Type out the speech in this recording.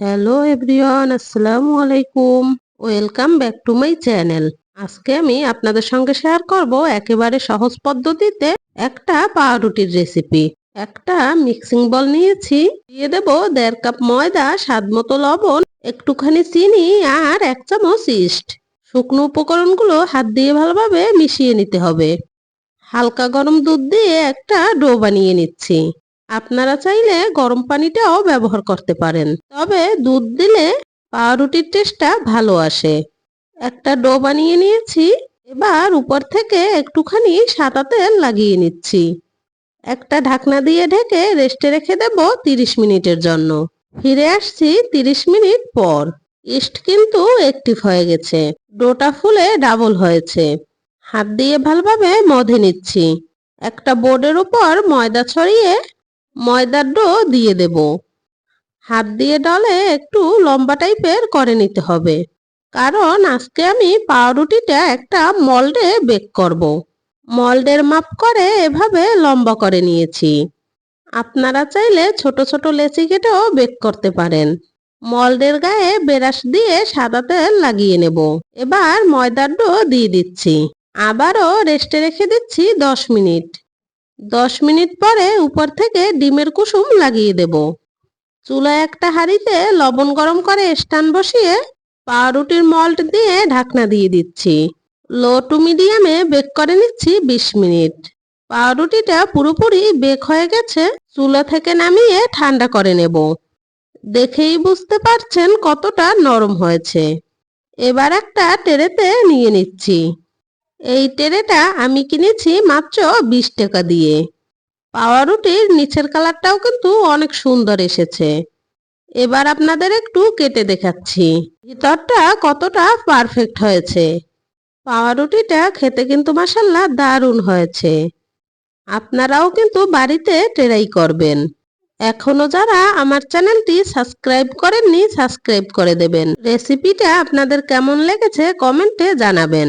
Hello everyone আসসালামু আলাইকুম welcome back to my channel আজকে আমি আপনাদের সঙ্গে শেয়ার করব একেবারে সহজ পদ্ধতিতে একটা পাউরুটির রেসিপি একটা মিক্সিং বল নিয়েছি। দিয়ে দেব দেড় কাপ ময়দা, স্বাদ মতো লবণ, একটুখানি চিনি আর এক চামচ ইস্ট শুকনো উপকরণগুলো হাত দিয়ে ভালোভাবে মিশিয়ে নিতে হবে। হালকা গরম দুধ দিয়ে একটা ডো বানিয়ে নিচ্ছি। আপনারা চাইলে গরম পানিটাও ব্যবহার করতে পারেন। তবে দুধ দিলে পাউরুটির টেস্টটা ভালো আসে। একটা ডো বানিয়ে নিয়েছি, এবার উপর থেকে একটুখানি সাদা তেল লাগিয়ে নিচ্ছি। একটা ঢাকনা দিয়ে ঢেকে রেস্টে রেখে দেব তিরিশ মিনিটের জন্য। ফিরে আসছি তিরিশ মিনিট পর। ইস্ট কিন্তু অ্যাক্টিভ হয়ে গেছে। ডোটা ফুলে ডাবল হয়েছে। হাত দিয়ে ভালোভাবে মধে নিচ্ছি। একটা বোর্ডের উপর ময়দা ছড়িয়ে ময়দার ডো দিয়ে দেব। হাত দিয়ে ডলে একটু লম্বা টাইপের করে নিতে হবে। কারণ আজকে আমি পাউরুটিটা একটা মল্ডে বেক করব। মল্ডের মাপ করে এভাবে লম্বা করে নিয়েছি। আপনারা চাইলে ছোট ছোট লেচি কেটেও বেক করতে পারেন। মল্ডের গায়ে বেরাস দিয়ে সাদা তেল লাগিয়ে নেব। এবার ময়দার ডো দিয়ে দিচ্ছি। আবারও রেস্টে রেখে দিচ্ছি দশ মিনিট। দশ মিনিট পরে উপর থেকে ডিমের কুসুম লাগিয়ে দেব। চুলায় একটা হাঁড়িতে লবণ গরম করে স্টান বসিয়ে পাউরুটির মল্ট দিয়ে ঢাকনা দিয়ে দিচ্ছি। লো টু মিডিয়ামে বেক করে নিচ্ছি বিশ মিনিট। পাউরুটিটা পুরোপুরি বেক হয়ে গেছে, চুলা থেকে নামিয়ে ঠান্ডা করে নেব। দেখেই বুঝতে পারছেন কতটা নরম হয়েছে। এবার একটা টেরেতে নিয়ে নিচ্ছি। এই টেরেটা আমি কিনেছি মাত্র বিশ টাকা দিয়ে। পাউরুটির নিচের কালারটাও কিন্তু অনেক সুন্দর এসেছে। এবার আপনাদের একটু কেটে দেখাচ্ছি। ভিতরটা কতটা পারফেক্ট হয়েছে। পাউরুটিটা খেতে কিন্তু মাসাল্লাহ দারুণ হয়েছে। আপনারাও কিন্তু বাড়িতে ট্রাই করবেন। এখনও যারা আমার চ্যানেলটি সাবস্ক্রাইব করেননি, সাবস্ক্রাইব করে দেবেন। রেসিপিটা আপনাদের কেমন লেগেছে কমেন্টে জানাবেন।